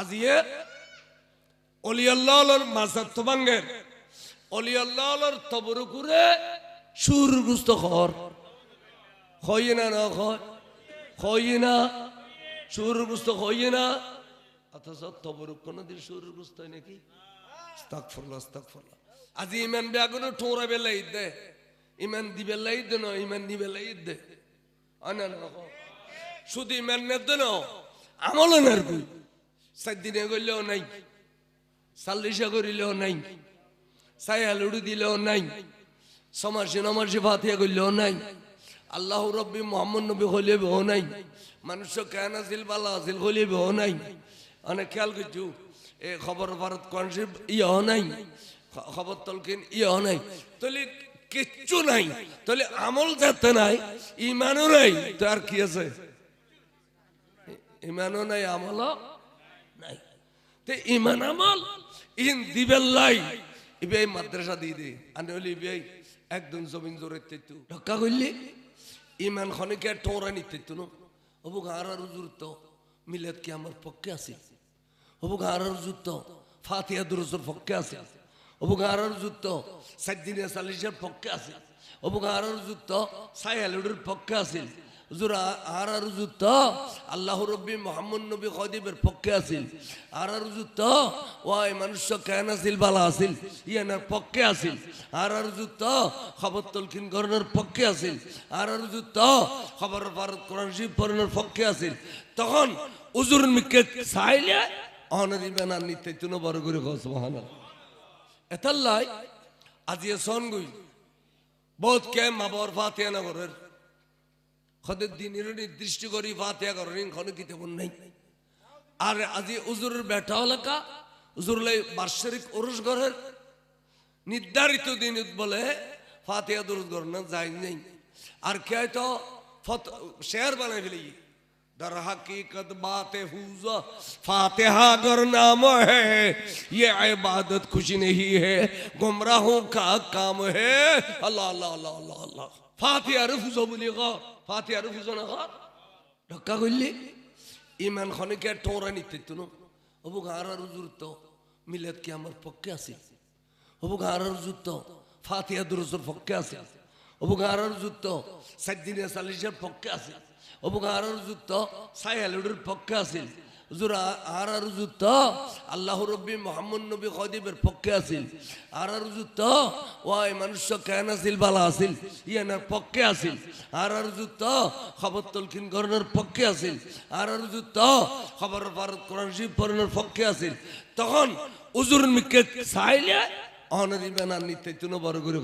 আজিয়ে অলিয়াল্লাহর মাসার তো ভাঙ্গের অলিয়াল্লাহর তবর করে সুর গুস্ত খর খইয়ে না না খইয়ে না? সুর গুস্ত খইয়ে না? অথচ তবর কোনো দিন সুর গুস্ত হয় নাকি? আস্তাগফিরুল্লাহ আস্তাগফিরুল্লাহ। আজি ইমান বেগুনো ঠোরা বেলা ঈদ দে। ইমান দিবে ঈদ দে না, ইমান দিবে ঈদ দে। না। শুধু ইমান নে দে না আমল নার সাত গইলেও নাই, সাল্লিশা করিলেও নাই সায়া লুড়ি দিলেও নাই সমাসী নমাসী ফাতিয়া করলেও নাই, আল্লাহ রব্বি মোহাম্মদ নবী হলে বেহ নাই, মানুষ কেন আছিল বালা আছিল হলে বেহ নাই। অনেক খেয়াল করছু, এ খবর ভারত কনসিপ ইয়ে নাই, খবর তলকিন ইয়ে নাই, তাহলে কিচ্ছু নাই, তাহলে আমল যাতে নাই, ইমানও নাই, তো আর কি আছে? ইমানও নাই, আমলও তে ইমান আমল, ইন দিবেল্লাই ইবে মাদ্রাসা দিয়ে দে। আনে হলি ইবে একদম জমিন জোরে তেতু। ঢক্কা করলি ইমান খনিকে টোরা নিতে তো হবু গাঁর আর উজুর তো মিলাদ কি আমার পক্ষে আছে। গাঁর আর উজুর তো ফাতিয়া দুরুজুর পক্ষে আছে। গাঁর আর উজুর তো সাতদিনিয়া চালিশের পক্ষে আছে। গাঁর আর উজুর তো সাইয়ালুডের পক্ষে আছিল হুজুর আর আর যুদ্ধ আল্লাহ রব্বি পক্ষে আছিল। আর আর যুদ্ধ ওই মানুষ কেন আছিল, বালা আছিল, ইয়ানার পক্ষে আছিল। আর আর যুদ্ধ খবর তলকিন করণের পক্ষে আছিল। আর আর যুদ্ধ খবর ভারত পক্ষে আছিল। তখন উজুর মিকে চাইলে অনারি বেনার নিতে তুনো বড় করে আজিয়ে সন গই বহুত কে মাবর ফাতিয়া নগরের খদের দিনের নির্দিষ্ট করি ফাতে করেন খনে কিতাবন নাই। আর আজি উজুরের বেটা এলাকা উজুরলাই বার্ষরিক অরুষ ঘরের নির্ধারিত দিন বলে ফাতিয়া দুরুদ ঘর না যাই নেই। আর কে হয়তো ফত, শেয়ার বানাই ফেলি। در حقیقت بات حوزہ فاتحہ گر نام ہے یہ عبادت کچھ نہیں ہے گمراہوں کا کام ہے اللہ اللہ اللہ اللہ اللہ ফাতে আৰু ফুজ বুলি ক ফাতে আৰু ফুজ নাকৰ ঢক্কা কৰিলি। ইমান খনিকে টোঁৰা নিত্যতো ন। হ'ব গাঁৱৰ আৰু তো মিলত কি আমার পক্ষে আছে আছিল হ'ব গাঁৱৰ তো ফাতিয়া দুরসর পক্ষে আছে অবু গাঁড়ার তো সাইদিনিয়া সালিসের পক্ষে আছে অবু গাঁড়ার তো সাইহালুডের পক্ষে আছে হুজুর আর আর যুদ্ধ আল্লাহ রব্বি পক্ষে আছিল। আর আর যুদ্ধ ওই মানুষ কেন আছিল, বালা আছিল, ইয়ানার পক্ষে আছিল। আর আর যুদ্ধ খবর তলকিন করণের পক্ষে আছিল। আর আর যুদ্ধ খবর ভারত পক্ষে আছিল। তখন উজুর মিকে চাইলে অনারি বেনার নিতে তুনো বড় করে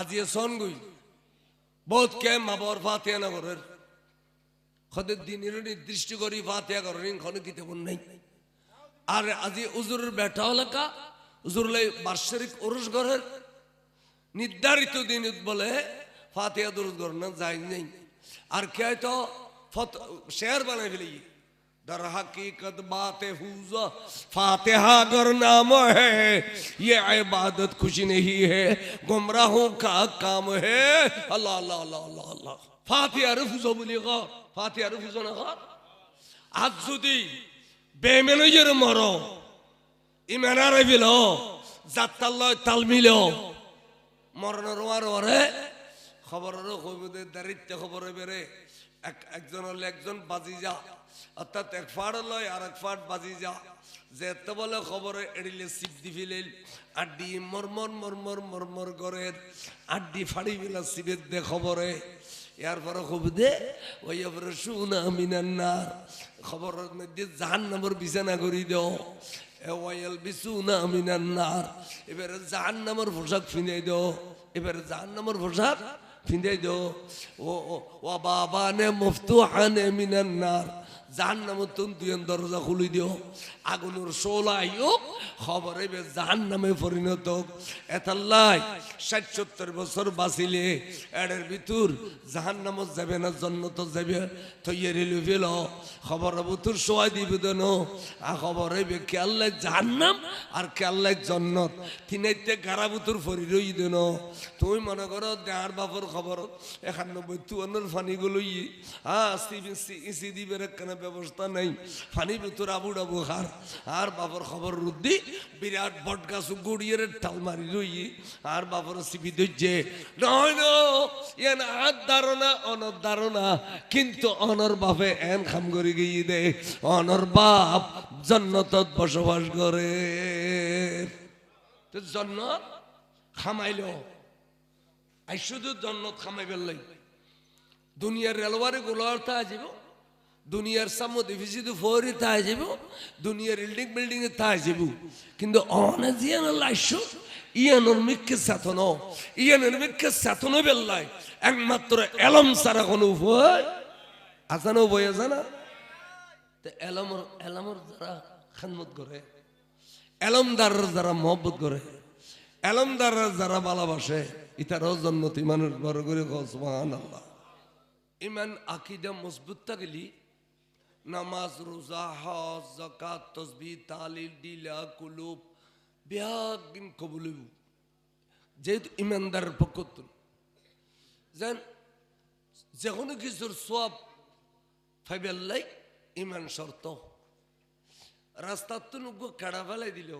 আজিয়ে সন গই বহুত কে মাবর ফাতিয়া নগরের খদের দিনের নির্দিষ্ট করি ফাতে করেন খনে কিতাবন নাই। আর আজি উজুরের বেটা এলাকা উজুরলাই বার্ষরিক অরুষ ঘরের নির্ধারিত দিন বলে ফাতিয়া দুরুদ ঘর না যাই নেই। আর কে হয়তো ফত, শেয়ার বানাই ফেলি در حقیقت بات حوزہ فاتحہ گر نام ہے یہ عبادت کچھ نہیں ہے گمراہوں کا کام ہے اللہ اللہ اللہ اللہ اللہ ফাতিয়া রুফুজ বলি ঘর ফাতিয়া রুফুজ না ঘর আজ যদি বেমেনজের মর ইমানারে বিল যাত্তাল্লয় তাল মিল মরণের ওয়ার ওরে খবরের কবিদে দারিদ্র খবরে বেড়ে এক, একজন হলে একজন বাজি যা। অর্থাৎ এক ফাট লয় আর এক ফাট বাজি যা। যে এত বলে খবরে এড়িলে সিপ দি ফিলেল আড্ডি মরমর মরমর মরমর করে আড্ডি ফাড়ি বিলা সিবের দে খবরে। ইয়ার পরে খুব দে ওই এবারে শুনা মিনান্নার খবরের মধ্যে জাহান নামর বিছানা করি দেও। ওয়াইল বিসুনা মিনান্নার এবারে জাহান নামর পোশাক ফিনে দেও। এবারে জাহান নামর পোশাক ফিনে দেও। ও বাবা নে মুফতু হানে মিনান্নার জাহান তুন তুই দরজা খুলি দিও। আগুনের শোলা আইও খবর এবে জাহান নামে পরিণত। এতাল্লাই ষাট সত্তর বছর বাঁচিলে এডের ভিতর জাহান নামত যাবে না, জন্নত যাবে। থইয়ে রেলু ফেল, খবর বুতুর সোয়াই দিবে দেন। আ খবর এবে কেল্লাই জাহান নাম আর কেল্লাই জন্নত। তিনাইতে গারা বুতুর ফরি রই দেন। তুমি মনে করো দেহার বাপর খবর একানব্বই তুয়ান্নর ফানি গুলো হ্যাঁ ইসি দিবে একখানা ব্যবস্থা নেই। ফানি ভিতর আবু ডাবু হার আর বাবার খবর রুদ্দি বিরাট বট গাছ গড়িয়ে টাল মারি রই আর বাবার সিবি দইছে নয় এন আর ধারণা, অনর ধারণা, কিন্তু অনর বাপে এন খাম করে গিয়ে দে। অনর বাপ জন্নতত বসবাস করে। জন্নত খামাইল। আই শুধু জন্নত খামাই পেলাই দুনিয়ার রেলওয়ারে গোলার তা যাব দুনিয়ার সামনে ভিজিতে ফোরি তা যাব, দুনিয়ার বিল্ডিং বিল্ডিং এ তা যাব। কিন্তু অনে জিয়ান লাইছো ইয়ানোর মিক্কে সাথন ইয়ানোর মিক্কে সাথন বেল্লাই একমাত্র এলম সারা কোনো উপায়? আসানো বই আছে না তো এলমর এলমর যারা খানমত করে, এলমদারের যারা মহব্বত করে, এলমদারের যারা ভালোবাসে, ইতারও জন্মত ইমানের বড় করে সুবহান আল্লাহ ইমান, আকিদা, মজবুত থাকলি নামাজ, রোজা, হজ জাকাত তসবি, তালিল, ডিলা, কুলুব বিয়াগিন কবুল হইব। যেহেতু ইমানদারের পক্ষ যেন যে কোনো কিছুর সব ফাইবেল্লাই ইমান শর্ত। রাস্তার তো নুগ্গ কেড়া ফেলাই দিল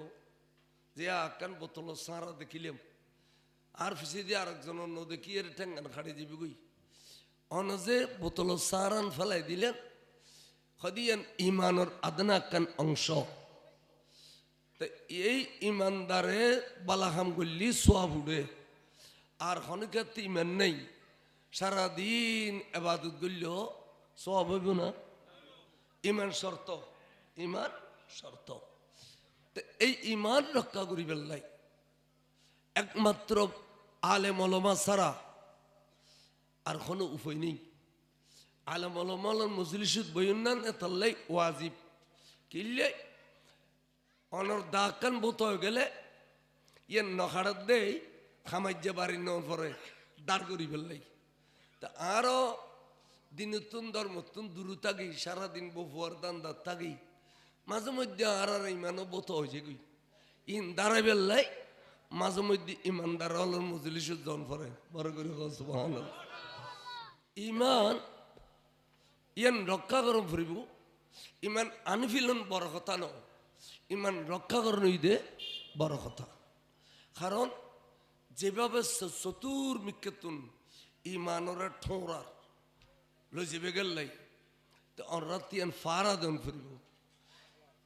যে আকান বোতল সারা দেখিলাম। আর ফিসে দিয়ে আরেকজন অন্য দেখি, এর ঠেঙ্গান খাড়ি যাবি গই অনজে বোতল সারান ফেলাই দিলেন হদিয়ান ইমানের আদনা কান অংশ এই ইমানদারে বালাহাম গল্লি সোয়াব উড়ে। আর হনকাতে ইমান নেই। সারাদিন এবাদত গল্য সোয়াব হইব না। ইমান শর্ত ইমান শর্ত। এই ইমান রক্ষা করি বেল্লাই একমাত্র আলে মলমা ছাড়া আর কোনো উপায় নেই। আলম অলমালন মজলিসুদ বইন্নান এতাল্লাই ওয়াজিব। কিনলে অনর দাকান বোত হয়ে গেলে ইয়ে নখাড়াত দেই খামাইজে বাড়ি ন পরে দাঁড় করি ফেললাই তা আরও দিনতুন ধর্মতুন দূর থাকি, সারাদিন বফুয়ার দান দাঁত থাকি, মাঝে মধ্যে আর আর ইমানও বোত হয়েছে গই ইন দাঁড়াই বেললাই মাঝে মধ্যে ইমানদার হলের মজলিসুদ জন পরে। বড় করে ইমান ইয়ান রক্ষা করম ফুরিব ইমান আনফিলন বড় কথা ন ইমান রক্ষা করণ ইদে বড় কথা কারণ যেভাবে চতুর মিকেতুন ইমানরা ঠোঁরার লই যাবে গেল্লাই তো অনরা তিয়ান ফারা দেন ফুরিব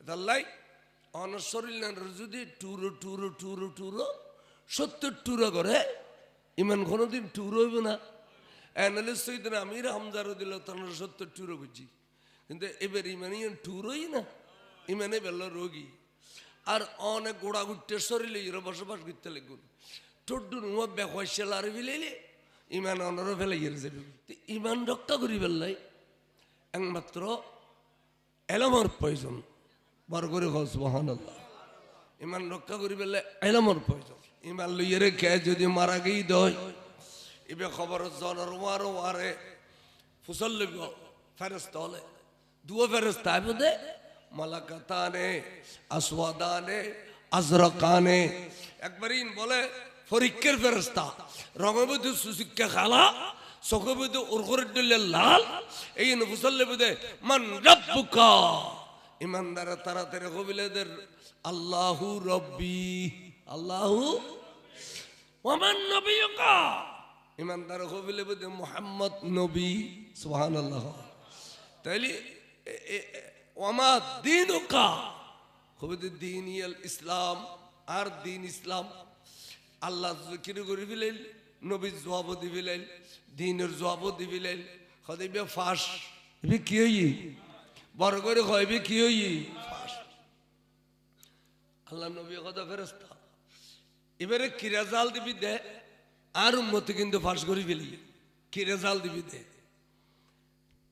তাল্লাই অনর শরীর যদি টুরো টুরো টুরো টুরো সত্তর টুরো করে ইমান কোনোদিন টুর হইব না অ্যানালিস্ট হইতেন আমির হামজারও দিল তখন সত্তর টুরো বুঝি। কিন্তু এবার ইমান টুরোই না, ইমানে বেল রোগী। আর অনেক গোড়া গুট্টে শরীরে ইরো বসবাস করতে লাগুন টোড্ডু নুয়া বেখাইছিল আর ফেলাইলে ইমান অনরও ফেলাই যাবে ইমান রক্ষা করি ফেললাই একমাত্র এলামর প্রয়োজন। বার করে খোঁজ মহান ইমান রক্ষা করি পেলে এলামর প্রয়োজন। ইমান লইয়ে রেখে যদি মারা গেই দয়। এবে খবর জনের ওয়ারো ওয়ারে ফুসল ফেরস্ত হলে। দুও ফেরস্ত আইব দে মালাকাতানে, আসওয়াদানে, আজরকানে। একবারই বলে, ফরিক্কের ফেরস্তা রঙবতী সুশিক্ষা খালা চকবতী উর্গরের দিলে লাল। এই ফুসল্লে বুদে মান রব্বুকা, ইমানদার তাড়াতাড়ি কবিলাদের আল্লাহু রব্বি, আল্লাহু, ওমান নবিয়কা। ইমানদার কবিলে বুদে মোহাম্মদ নবী, সুবহানাল্লাহ। তাইলে এ- এ- এ- ওমা দিনুকা? কবিদের দিন ইয়াল ইসলাম আর দিন ইসলাম। আল্লাহ জিকির করে ফেলেন নবীর জবাব দি ফেলেন দিনের জবাব দি ফেলেন সদাইবে ফাঁস। এবে কি হই বড় করে কইবে কি হই ফাঁস। আল্লাহ নবী কথা ফেরস্তা এবারে কিরা জাল দিবি দে? আর উন্মতি কিন্তু ফাঁস করে ফেলি। কিরা জাল দিবি দে?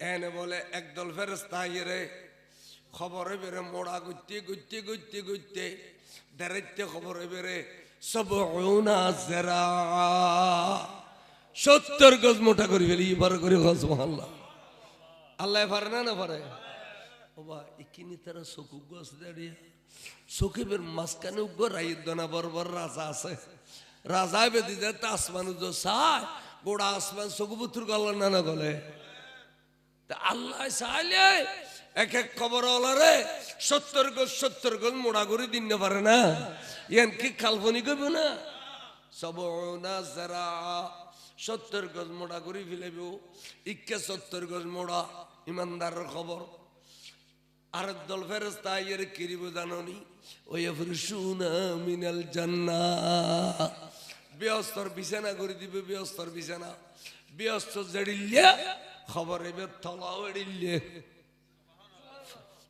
এনে বলে, একদল ফেরস্তা রে, খবর বেড়ে মোড়া গুতে গুতে গুতে গুতে দাঁড়াইতে খবর বেড়ে সব জেরা। সত্তর গজ মোটা করে ফেলি, এবার করে গজ মহল্লা। আল্লাহ পারে না না পারে? বাবা ইকিনি তারা চকু গছ দাঁড়িয়ে। চকিবের মাঝখানে উগ্র রাইয়ের দনা বরবর রাজা আছে। রাজা বেদি যে আসমান চায়, গোড়া আসমান চকু পুত্র গল না গলে আল্লাহ চাইলে এক এক খবর ওলারে সত্তর গজ সত্তর গজ মোড়া করে দিন পারে না। ইয়ান কি কাল্পনিক হইব না? সব না যারা সত্তর গজ মোড়া করে ফেলেব ইকে সত্তর গজ মোড়া ইমানদারের খবর। আরেক দল ফেরস্তা এর কিরিব জাননি? ওই ফুরসুনা মিনাল জান্না ব্যস্তর বিছানা করে দিবে, ব্যস্তর বিছানা। ব্যস্ত জড়িলে খবর এবার তলাও এড়িলে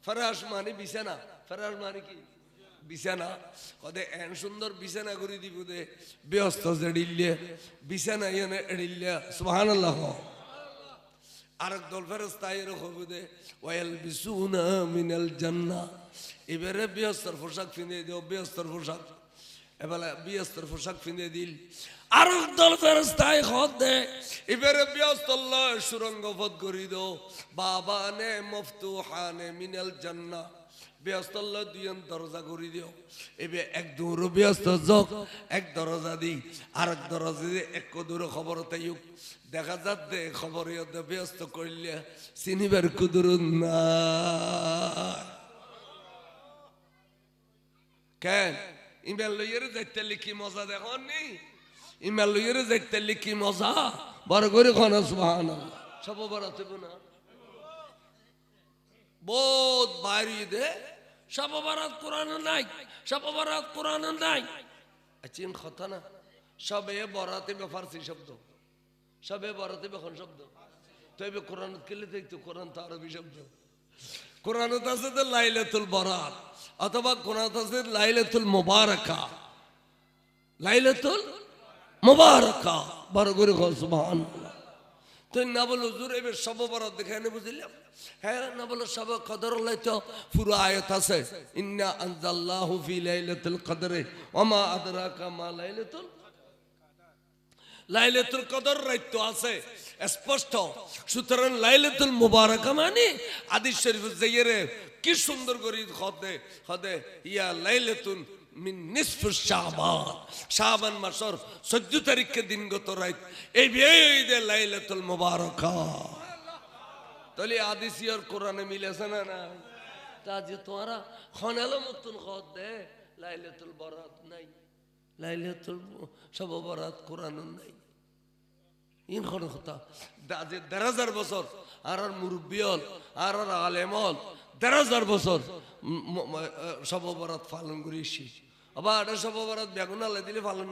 ফরাস মানে বিছানা। ফরাস মানে কি? বিছানা। কদে এন সুন্দর বিছানা করে দিব দে, ব্যস্ত জড়িলে বিছানা এনে এড়িলে সুবহানাল্লাহ। আরেক দল ফেরস্তা এরকম দে, ওয়াল বিসুনা মিনাল জান্নাহ এবারে বিয়স্তর পোশাক ফিনে দিও, বিয়স্তর পোশাক। এবেলা বিয়স্তর পোশাক ফিনে দিল। আরেক দল ফেরস্তায় দে। এবারে বিয়স্তল্লাহ সুরঙ্গ পথ করি দো। বাবা নে মিনাল দুইজন দরজা করে দিও। এবে এক ব্যস্ত এক দি। আর এক দূর খবর তাইক দেখা যাচ্ছে খবর ইয়তে ব্যস্ত করলে চিনিবার কুদুর না কেন? ইমেল লইয়ের যাইতে লিখি মজা দেখুন নি ইমেল লইয়ের যাইতে লিখি মজা বড় করে খানা সুহান সব বড় না বহুত বাইরে দে সব বারাত কোরআন নাই সব বারাত কোরআন নাই চিন কথা না সবে বরাতে ফার্সি শব্দ সবে বরাতে বে শব্দ তবে কোরআন কেলে দেখতো কোরআন তো আরবি শব্দ কোরআন আছে তো লাইলাতুল বরাত অথবা কোরআন আছে লাইলাতুল মুবারাকা। লাইলাতুল মুবারাকা। বড় করে সুবহানাল্লাহ। তুই না বলো হুজুর এবার সব বরাত দেখে এনে বুঝলাম। হ্যাঁ না বলো সব কদর তো পুরো আয়াত আছে। ইন্না আনজাল্লাহু ফি লাইলাতুল কদরে ওমা আদরাকা মা লাইলাতুল লাইলাতুল কদর রাইত আছে। স্পষ্ট। সুতরাং লাইলাতুল মুবারাকা মানে আদিস শরীফ যাইরে কি সুন্দর করে খদে খদে ইয়া লাইলাতুল মিন নিসফ শাবান। শাবান মাসর 14 তারিখে দিনগত রাত এই এই দে লাইলাতুল মুবারাকা। তাহলে আদিস ইয়ার কোরআনে মিলেছে না না তা যে তোরা খনালো মতন খদ দে। লাইলাতুল বরাত নাই। লাইলাতুল সব বরাত কোরআন নাই। কথা দিলে পালন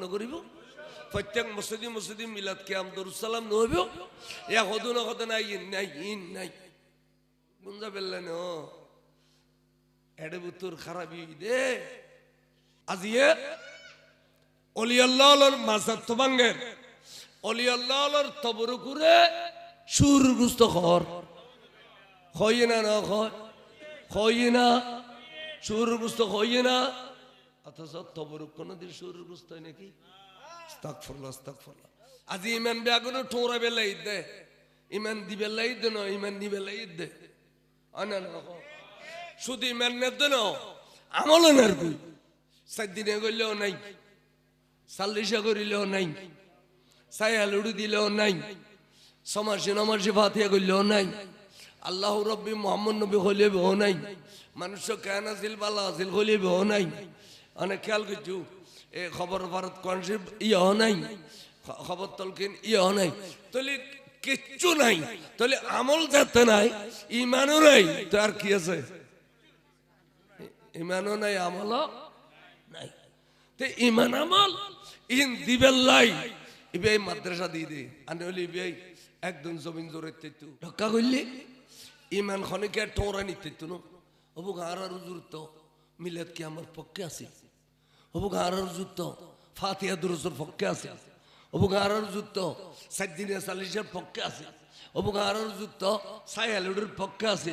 প্রত্যেক মসজিদে মসজিদে মিলাদ কেয়াম দরুসালাম নহইব ইয়া হদু না নাই, ইন নাই ইন নাই। বুঝা পেলেন এডে বুতুর খারাপি দে। আজিয়ে অলি আল্লাহর মাজার তো ভাঙ্গের। অলি আল্লাহর তবর করে সুর গুস্ত খর। না না খয় হয় না। সুর গুস্ত হয় না। অথচ তবরুক কোনদিন সুর গুস্ত হয় নাকি? আস্তাগফিরুল্লাহ আস্তাগফিরুল্লাহ। আজি ইমান বেগুনো ঠোরা বেলাই দে। ইমান দিবে লাই দে না, ইমান দিবে লাই দে। আনা না। শুধু ইমান নে দে না আমল নার কই সাত দিনে গইলেও নাই, সাল্লিশা করিলেও নাই। সায়া লুড়ু দিলেও নাই সমাসে নমাসে ফাতিয়া করলেও নাই, আল্লাহ রব্বি মোহাম্মদ নবী হলে বেহ নাই মানুষ কেন আছিল বালা আছিল হলে বেহ নাই। অনেক খেয়াল করছু এ খবর ভারত কনসিপ ইয়ে নাই খবর তলকিন ইয়ে নাই। তলি কিচ্ছু নাই, তাহলে আমল যাতে নাই, ইমানও নাই, তো আর কি আছে? ইমানও নাই, আমলও নাই। তে ইমান আমল, ইন দিবেল্লাই। ইবে মাদ্রাসা দিয়ে দে। আনে হলি ইবে একদম জমিন জোরে তেতু। ঢক্কা করলি ইমান খনিকে টোরা নিতে ন। হবু গাঁর আর জুরত মিলাদ কি আমার পক্ষে আছে। হবু গাঁর আর জুরত ফাতিয়া দুরসর পক্ষে আছে। হবু গাঁর আর জুরত সাতদিনিয়া চালিশের পক্ষে আছে। হবু গাঁর আর জুরত সাইহালুডের পক্ষে আছে।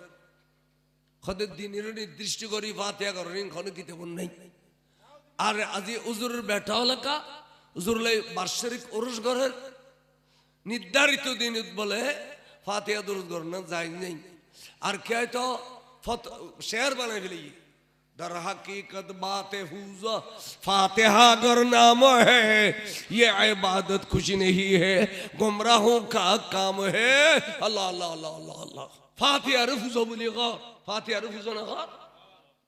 খদের দিনের নির্দিষ্ট করি ফাতিয়া করেন খনে কিতে নাই। আর আজি উজুরের বেটা এলাকা উজুরলাই বার্ষিক উরুস ঘরের নির্ধারিত দিন বলে ফাতিয়া দুরুদ ঘর না যাই নেই। আর কে তো, ফত, শেয়ার বানাই ফেলি در حقیقت بات حوزہ فاتحہ گر نام ہے یہ عبادت খুশি নেহি হে گمراہوں کا کام ہے اللہ اللہ اللہ اللہ اللہ ফাতি আৰু ফুজ বুলি ক ফাতি আৰু ফুজ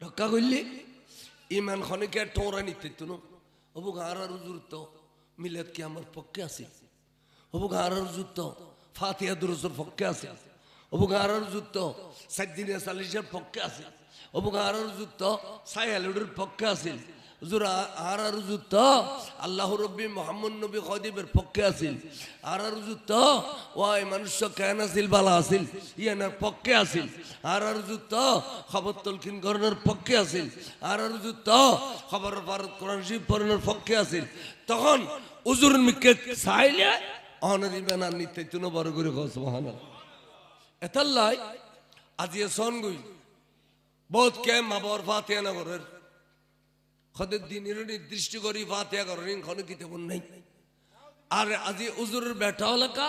ঢক্কা কৰিলি? ইমান খনিকে টোঁৰা নিতিতো ন? হ'ব গাঁৱৰ আৰু জোৰত্ব মিলাত কি আমাৰ পক্ষে আছিল। হ'ব গাঁৱৰ আৰু যুদ্ধ ফাতিয়া দুৰজৰ পক্ষে আছিল। অবু গাঁৱৰ যুদ্ধ চাৰিদিনীয়া চালিছৰ পক্ষে আছিল। অবু গাঁৱৰ যুদ্ধ চাই আলুৰ পক্ষে আছিল। হুজুর আর যুদ্ধ আল্লাহ রব্বি মোহাম্মদ পক্ষে আছিল। আর আর যুদ্ধ ওই মানুষ কেন আছিল, বালা আছিল ইয়ানার পক্ষে আছিল। আর আর যুদ্ধ খবর তলকিন করণের পক্ষে আছিল। আর আর যুদ্ধ খবর ভারত কোরআন পড়ানোর পক্ষে আছিল। তখন উজুর মিকে চাইলে অনারি বেনার নিতে তুনো বড় করে এতাল্লাই আজিয়ে সন গই বহুত কে মাবর ফাতিয়া নগরের খদের দিনের নির্দিষ্ট করি ফাতিয়া করেন খনে কিতে নাই। আর আজি উজুরের বেটা এলাকা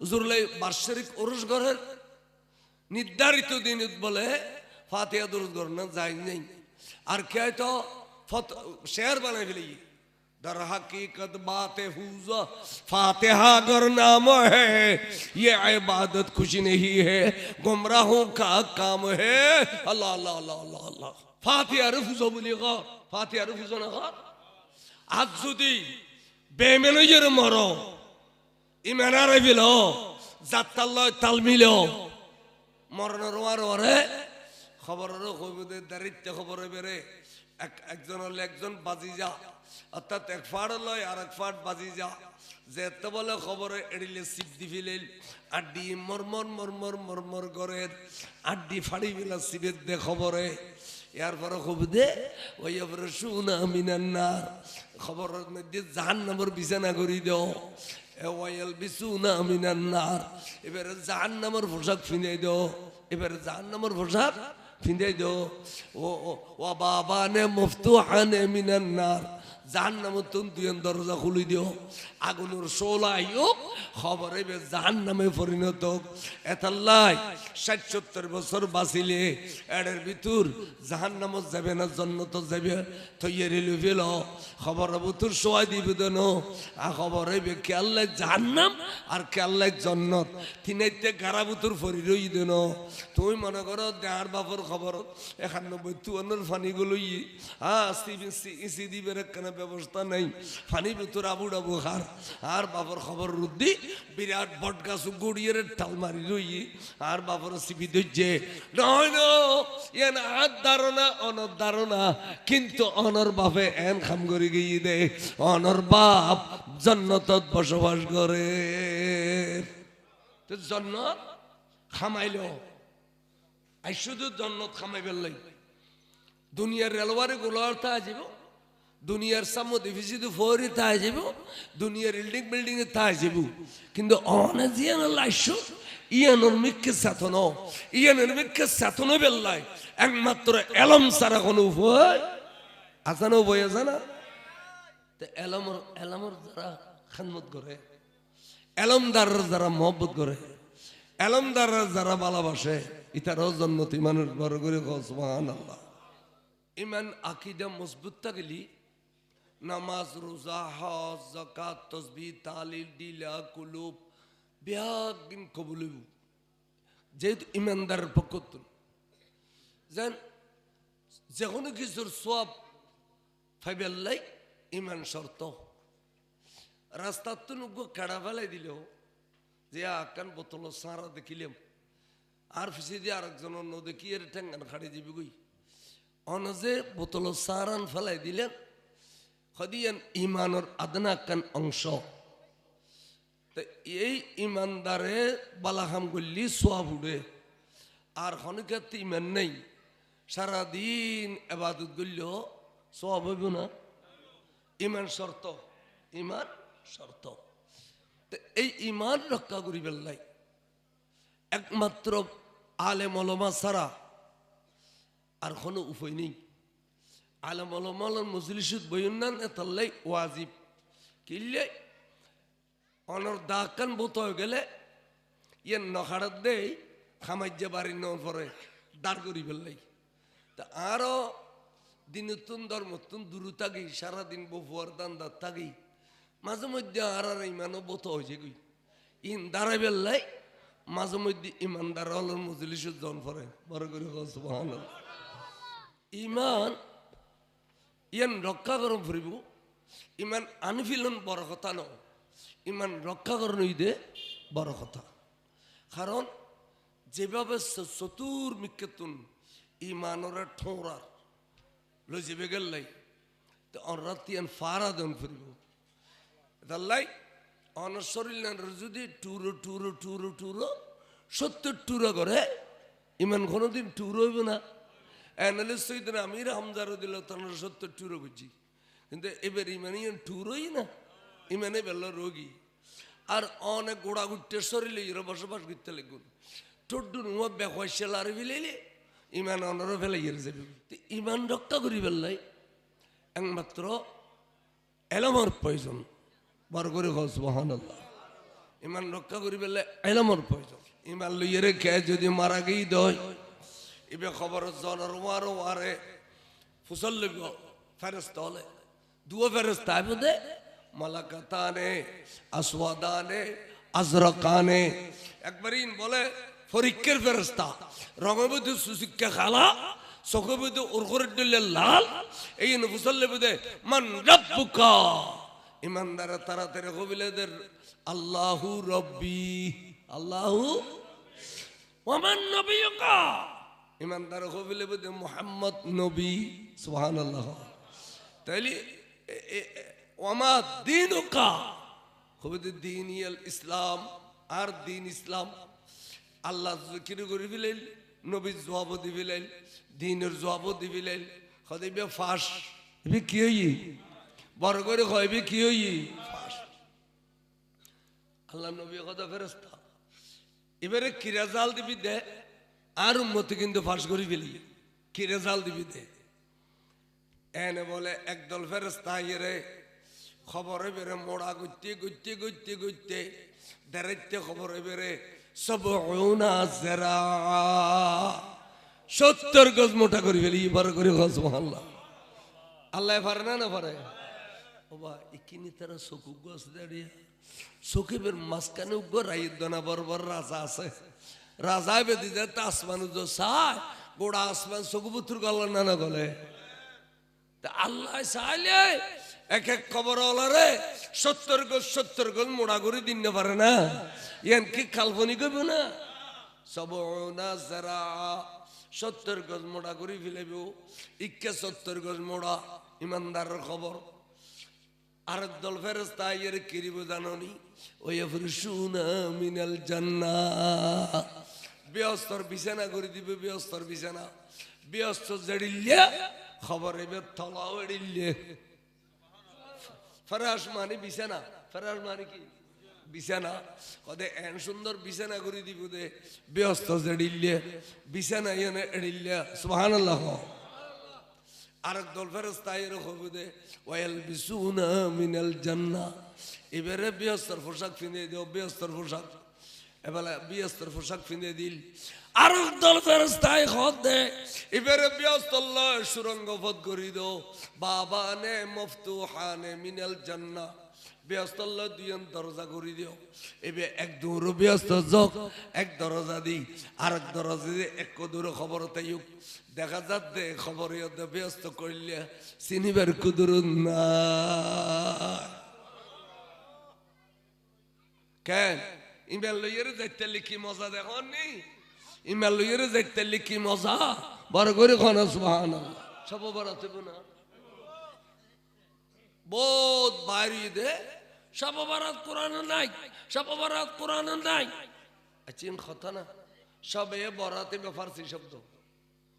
উজুরলাই বার্ষিক উরুস ঘরের নির্ধারিত দিন বলে ফাতিয়া দুরুদ ঘর না যাই নেই। আর কে তো শেয়ার বানাই ফেলি در حقیقت بات حوزہ فاتحہ گر نام ہے یہ عبادت খুশি নেহি হে گمراہوں کا کام ہے اللہ اللہ اللہ اللہ اللہ ফাতিয়া রফুজো বলি ঘর ফাতিয়া রফুজো না ঘর আজ যদি বেমেনজের মর ইমেনারে বিল যাত্রাল্লয় তাল মিল, মরণের ওয়ার ওরে খবরের কবিদের দারিদ্র খবরে বেড়ে এক, একজন হলে একজন বাজি যা, অর্থাৎ এক ফাট লয় আর এক ফাট বাজি যা। যে এত বলে খবরে এড়িলে সিপ দি ফিলেল। আড্ডি মরমর মরমর মরমর করে আড্ডি ফাড়ি বিলা সিপের দে খবরে ইয়ার পরে খুব দে ওই পরে শুনা মিনান্নার খবরের মধ্যে জাহান নামর বিছানা করি দেও। ওয়াইল বিছুনা মিনান্নার এবারে জাহান নামর পোশাক ফিনাই দেও। এবারে জাহান নামর পোশাক ফিনাই দেও। ও বাবা নে মুফতু হানে মিনান্নার জাহান নামর তুন তুই দরজা খুলি দিও। আগুনের শোলা আইও, খবরে বে জাহান নামে পরিণত। এতাল্লাই ষাট সত্তর বছর বাঁচিলে, এডের ভিতর জাহান নামত যাবে না, জন্নত যাবে থইয়ে রেলু ফেল। খবর বুতুর সোয়াই দিবে দেন। আ খবরে বে কেল্লাই জাহান নাম আর কেল্লাই জন্নত। তিনাইতে গারা বুতুর ফরি রই দেন। তুমি মনে করো দেহার বাপর খবর একানব্বই তুয়ান্নর ফানিগুলো ই হ্যাঁ দিবের কেন ব্যবস্থা নাই। ফানি ভিতর আবু ডাবু খার। আর বাপর খবর রুদ্দি বিরাট বট গাছ গড়িয়ে টাল মারি রই আর বাপর সিপি ধরছে নয় হাত ধারণা, অনর ধারণা, কিন্তু অনর বাপে এন খাম করে গিয়ে দে। অনর বাপ বসবাস করে। জন্নত খামাইল। আই শুধু জন্নত খামাই ফেললাই দুনিয়ার রেলওয়ারে তা যাব দুনিয়ার সামনে ভিজিতে ফোরি তা যাব, দুনিয়ার বিল্ডিং বিল্ডিং এ তা যাব। কিন্তু অনে জিয়ান লাইছো ইয়ানোর মিক্কে সাথনো ইয়ানোর মিক্কে সাথনো বেল্লাই একমাত্র এলম সারা কোনো উপায় আসানো বই আছে না তো এলমর এলমর যারা খানমত করে, এলমদার যারা মহব্বত করে, এলমদার যারা ভালোবাসে ইতারও জন্নতি মানুষ বড় করে সুবহান আল্লাহ ইমান, আকিদা মজবুত থাকলি নামাজ, রোজা, হজ জাকাত তসবি, তালিল দিলা কুলুব বিয়াগিন কবুল হইব। যেহেতু ইমানদারের পক্ষ যেন যে কোনো কিছুর সব ফাইবেল্লাই ইমান শর্ত। রাস্তার তো নুগ্গ কেড়া ফেলাই দিল যে আকান বোতল সারা দেখিলাম আর ফিসে দিয়ে আরেকজন অন্য দেখি এর ঠেঙ্গান খাড়ি যাবি গই অনজে বোতল সারান ফেলাই দিলেন হদিয়ান ইমানর আদনা কান অংশ তো এই ইমানদারে বালাহাম করলি সোয়াব উড়ে আর হনিকাতে ইমান নেই সারাদিন এবাদত করল সোয়াব হইব না ইমান শর্ত ইমান শর্ত এই ইমান রক্ষা করি বেল্লাই একমাত্র আলে মলমা ছাড়া আর কোনো উপায় নেই আলম আলম মজলিসুদ বইন্নান এতাল্লাই ওয়াজিব। কিনলে অনর দাকান বোত গেলে ইয়ে নখাড়াত দেই খামাইজে বাড়ি নেওয়ার পরে দাঁড় করি ফেললাই তা আরও দিনতুন ধর্মতুন দূর থাকি, সারাদিন বফুয়ার দান দাঁত থাকি, মাঝে মধ্যে আর আর ইমানও বোত হয়েছে গই ইন দাঁড়াই ফেললাই মাঝে মধ্যে ইমানদার হলের মজলিসুদ জন পরে। বড় করে ইমান ইয়ান রক্ষা করম ফুরিব ইমান আনফিলন বড় কথা ন ইমান রক্ষা করন ইদে বড় কথা কারণ যেভাবে চতুর মিকেতুন ইমানরা ঠোঁরার লই যাবে গেল্লাই তো অনরাতিয়ান ফারা দেন ফুরিব তাল্লাই অনর শরীর যদি টুরো টুরো টুরো টুরো সত্তর টুরো করে ইমান কোনোদিন টুর হইব না অ্যানালিস্ট হইতেন আমির হামজারও দিল তখন সত্তর টুরো বুঝছি কিন্তু এবার ইমানে ইয়ান টুরোই না ইমানে বেল রোগী আর অনেক গোড়া গুট্টের শরীরে ইরো বসবাস করতে লাগুন ঠোঁটু নুয়া বেকার আর ফেলাইলে ইমান অনরও ফেলাই যাবে তো ইমান রক্ষা করি ফেললাই একমাত্র এলামর প্রয়োজন বড় করে গছ মহান আল্লাহ ইমান রক্ষা করি পেলে এলামর প্রয়োজন ইমান লইয়ে রেখে যদি মারা গেই দয় এবে খবর জনের ওয়ারো ওয়ারে ফুসল লইব ফেরস্ত হলে দুও ফেরস্ত আইব দে, মালাকাতানে, আসওয়াদানে, আজরকানে। একবারই বলে, ফরিক্কের ফেরস্তা রঙবতী সুশিক্ষা খালা চকবতী উর্গরের দিলে লাল, এই ফুসল্লে বুদে মান রব্বুকা। ইমানদারা তাড়াতাড়ি কবিলাদের, আল্লাহু রব্বি, আল্লাহু ওমান নবিয়কা। ইমানদার কবিলে বুদে মোহাম্মদ নবী, সুবহানাল্লাহ। তাইলে এ- এ- এ- ওমা দিনুকা? কবিতে দিন ইয়াল ইসলাম, আর দিন ইসলাম। আল্লাহ জিকির করে ফেলেন, নবীর জবাব দি ফেলেন, দিনের জবাব দি ফেলেন। হদিবে ফাঁস এবে কি হই? বড় করে কইবে কি হই? ফাঁস। আল্লাহ নবী কথা ফেরস্তা এবারে কিরা জাল দিবি দে? আর উন্মতি কিন্তু ফাঁস করে ফেলি। কিরা জাল দিবি দে? এনে বলে, একদল ফেরস্তা ইয়ে খবরে বেড়ে মোড়া গুতে গুতে গুতে গুতে দেরাইতে খবরে বেড়ে সব জেরা। সত্তর গজ মোটা করে ফেলি, এবার করে গজ মহল্লা আল্লাহ পারে না না পারে? বাবা এখানে তারা চকু গছ দাঁড়িয়ে। চকিবের মাঝখানে উগ্র রাইয়ের দনা রাজা আছে। রাজা বেদি তা আসমান চায়, গোড়া আসমান চকু পুত্র গল না না গলে আল্লাহ চাইলে এক এক খবর রে সত্তর গোজ সত্তর গোজ মোড়া করে দিন পারে না। ইয়ান কি কাল্পনিক হইব না? সব না যারা সত্তর গজ মোড়া করে ফেলাইব ইকে সত্তর গজ মোড়া ইমানদারের খবর। আরেক দল ফেরস্তা ইয়ের কিরিব জাননি? ওই ফুরসুনা মিনাল জান্না ব্যস্তর বিছানা করে দিবে, ব্যস্তর বিছানা। ব্যস্ত জড়িলে খবর এবার তলাও এড়িলে ফরাস মানে বিছানা। ফরাস মানে কি? বিছানা। কদে এন সুন্দর বিছানা করে দিব দে, ব্যস্ত জড়িলে বিছানা এনে এড়িলে সুবহানাল্লাহ। আরেক দল ফেরস্তা এরকম দে, ওয়াল বিসুনা মিনাল জান্না। এবারে বিয়স্তর পোশাক ফিনে দিও, বিয়স্তর পোশাক। এবারে বিয়স্তর পোশাক ফিনে দিল। আরেক দল ফেরস্তায় খত দে। এবারে বিয়স্তল্লাহ সুরঙ্গ পথ করি দো। বাবা নে মফতুহানে মিনাল জান্না। ব্যস্তল্লাহ দুইজন দরজা করে দিও। এবে এক দূর ব্যস্ত যোগ এক দরজা দি। আর এক দরজা দি এক দূর খবর তাইক দেখা যাচ্ছে খবর ইয়তে ব্যস্ত করলে চিনিবার কুদুর না কেন? ইমেল লইয়ের যাইতে লিখি মজা দেখুন নি ইমেল লইয়ের যাইতে লিখি মজা বড় করে খানা সুহান সব বড় না বোধ বাইরে দে সব বারাত কোরআন নাই সব বারাত কোরআন নাই চিন কথা না সবে বরাতে বে ফার্সি শব্দ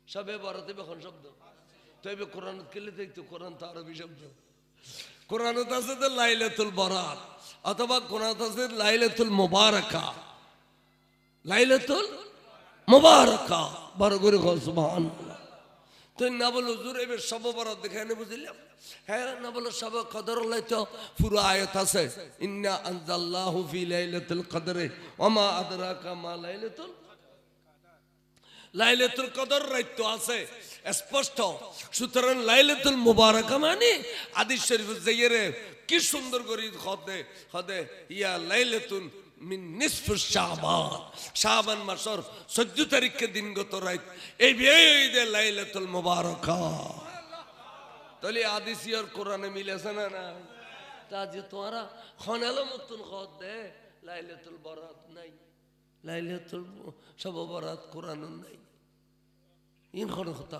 সবে বরাতে বেখন শব্দ তো এবে কোরআন কেলে দেখতো কোরআন তো আরবি শব্দ কোরআন আছে তো লাইলাতুল বরাত অথবা কোরআন আছে লাইলাতুল মুবারাকা। লাইলাতুল মুবারাকা। বড় করে সুবহানাল্লাহ। তুই না বলো হুজুর এবার সব বরাত দেখে এনে বুঝলাম। হ্যাঁ না বলো সব কদর তো পুরো আয়াত আছে। ইন্না আনজাল্লাহু ফি লাইলাতুল কদরে। ওমা আদরাকা মা লাইলাতুল লাইলাতুল কদর রাইতো আছে। স্পষ্ট। সুতরাং লাইলাতুল মুবারাকা মানে আদিস শরীফ যাইরে কি সুন্দর করে খদে খদে ইয়া লাইলাতুন মিন নিসফ শাবান। শাবান মাসর 14 তারিখে দিনগত রাত এই বিয়ে দে লাইলাতুল মুবারাকা। তাহলে আদিস আর কোরআনে মিলেছে না না তা যে তোমারা খনালো মতন খদ দে। লাইলাতুল বরাত নাই। লাইলাতুল সব বরাত কোরআন নাই। ইন খন কথা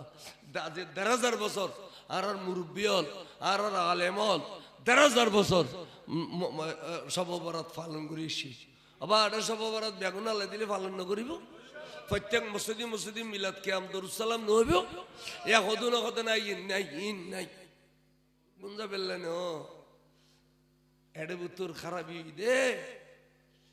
যে দেড় হাজার বছর, আর আর মুরব্বী হল আর আর আলেম হল দেড় বছর পালন করিছি আবার এটা সব বরাত বেগুন আলাই দিলে পালন নকরিব প্রত্যেক মসজিদে মসজিদে মিলাদ কে আমদুরসালাম নহইব এক হদু না কথা নাই, ইন নাই ইন নাই। গুঞ্জা পেলেন এডে বুতুর খারাপই দে।